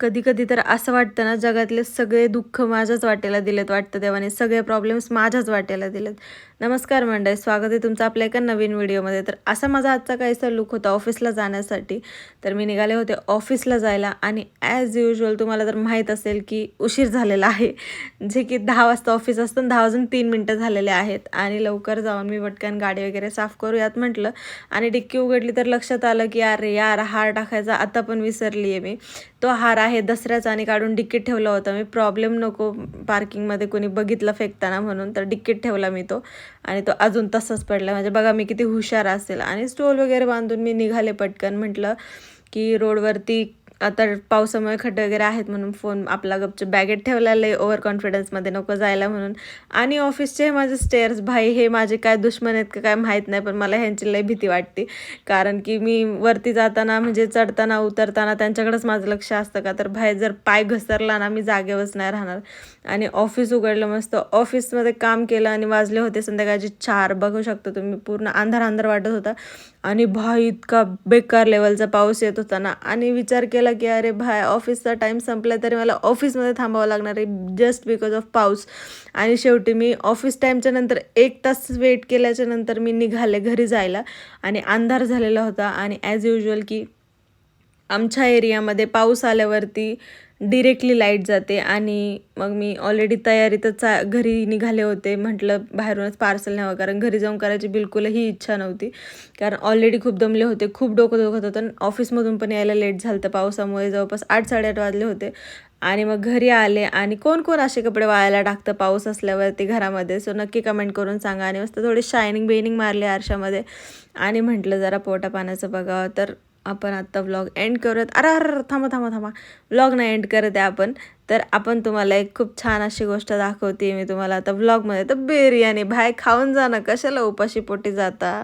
कधी कधी तर असं वाटतं ना जगातले सगळे दुःख माझ्याच वाटेला दिलेत वाटतं देवाने सगळे प्रॉब्लेम्स माझ्याच वाटेला दिलेत. नमस्कार मंडळी स्वागत आहे तुमचं आपल्या एका नवीन व्हिडिओमध्ये. तर असा माझा आजचा काहीसा लुक होता ऑफिसला जाण्यासाठी. तर मी निघाले होते ऑफिसला जायला आणि ॲज युजल तुम्हाला तर माहीत असेल की उशीर झालेला आहे. जे की दहा वाजता ऑफिस असतं आणि दहा वाजून तीन मिनटं झालेले आहेत आणि लवकर जाऊन मी पटकन गाडी वगैरे साफ करूयात म्हटलं आणि डिक्की उघडली तर लक्षात आलं की अरे यार हार टाकायचा आता पण विसरली आहे मी. तो हार आहे दसऱ्याचा आणि काढून डिक्कीट ठेवला होता. मी प्रॉब्लेम नको पार्किंगमध्ये कोणी बघितलं फेकताना म्हणून तर डिक्कीट ठेवला मी तो. आणि तो अजून तसंच पडला. म्हणजे बघा मी किती हुशार असेल. आणि स्टोल वगैरे बांधून मी निघाले पटकन. म्हटलं की रोडवरती आता पावसामुळे खड्डे वगैरे आहेत म्हणून फोन आपला गपचूप बॅगेत ठेवलेला आहे ओव्हर कॉन्फिडन्समध्ये नको जायला म्हणून. आणि ऑफिसचे माझे स्टेअर्स भाई हे माझे काय दुश्मन आहेत का काय माहीत नाही पण मला ह्यांची लय भीती वाटते. कारण की मी वरती जाताना म्हणजे चढताना उतरताना त्यांच्याकडेच माझं लक्ष असतं का? तर बाहेर जर पाय घसरला ना मी जागेवरच नाही राहणार. आणि ऑफिस उघडलं मस्त. ऑफिसमध्ये काम केलं आणि वाजले होते संध्याकाळचे चार बघू शकतो तुम्ही पूर्ण अंधार अंधार वाटत होता. आणि भाई इतका बेकार लेवलचा पाऊस येत होता ना. आणि विचार केला की अरे भाय ऑफिसचा टाईम संपला तरी मला ऑफिसमध्ये थांबावं लागणार आहे जस्ट बिकॉज ऑफ पाऊस. आणि शेवटी मी ऑफिस टाईमच्या नंतर एक तास वेट केल्याच्यानंतर मी निघाले घरी जायला. आणि अंधार झालेला होता आणि ॲज युजल की आमच्या एरियामध्ये पाऊस आल्यावरती डिरेक्टली लाइट जाते आणि मग मी ऑलरेडी तयारीतच चा घरी निघाले होते. म्हटलं बाहेरूनच पार्सल न्यावं कारण घरी जाऊन करायची बिलकुलही इच्छा नव्हती. कारण ऑलरेडी खूप दमले होते खूप डोकं दुखत होतं. आणि ऑफिसमधून पण यायला लेट झालं तर पावसामुळे. जवळपास आठ साडेआठ वाजले होते. आणि मग घरी आले आणि कोण कोण असे कपडे वाळायला टाकतं पाऊस असल्यावरती घरामध्ये? सो नक्की कमेंट करून सांगा. आणि मस्त थोडे शायनिंग बेनिंग मारले आरशामध्ये. आणि म्हटलं जरा पोटा पाण्याचं बघावं तर आपण आत्ता व्लॉग एंड करूयात. अरे अर थांबा थांबा थांबा. व्लॉग नाही एंड करत आहे आपण. तर आपण तुम्हाला एक खूप छान अशी गोष्ट दाखवते मी तुम्हाला. आता व्लॉगमध्ये तर बिर्याणी बाहेर खाऊन जा ना. कशाला उपाशी पोटी जाता?